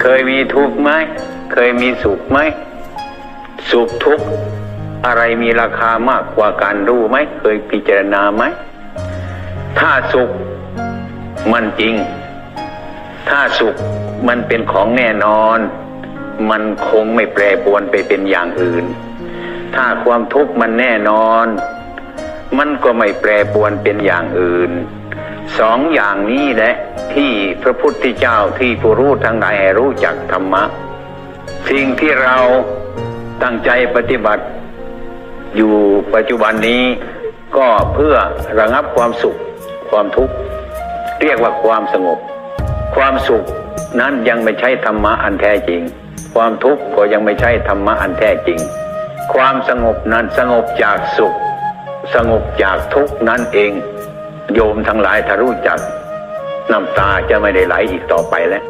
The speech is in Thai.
เคยมีทุกข์ไหมเคยมีสุขไหมสุขทุกข์อะไรมีราคามากกว่าการรู้ไหมเคยพิจารณาไหมถ้าสุขมันจริง ถ้าสุขมันเป็นของแน่นอน มันคงไม่แปรปรวนไปเป็นอย่างอื่น ถ้าความทุกข์มันแน่นอน มันก็ไม่แปรปรวนเป็นอย่างอื่น สองอย่างนี้แหละที่พระพุทธเจ้าที่ผู้รู้ทั้งหลายรู้จักธรรมะ สิ่งที่เราตั้งใจปฏิบัติ อยู่ปัจจุบันนี้ก็เพื่อระงับความสุขความทุกข์ เรียกว่าความสงบ ความสุขนั้นยังไม่ใช่ธรรมะอันแท้จริง ความทุกข์ก็ยังไม่ใช่ธรรมะอันแท้จริง ความสงบนั้นสงบจากสุข สงบจากทุกข์นั่นเอง โยมทั้งหลายถ้ารู้จักน้ำตาจะไม่ได้ไหลอีกต่อไปแล้ว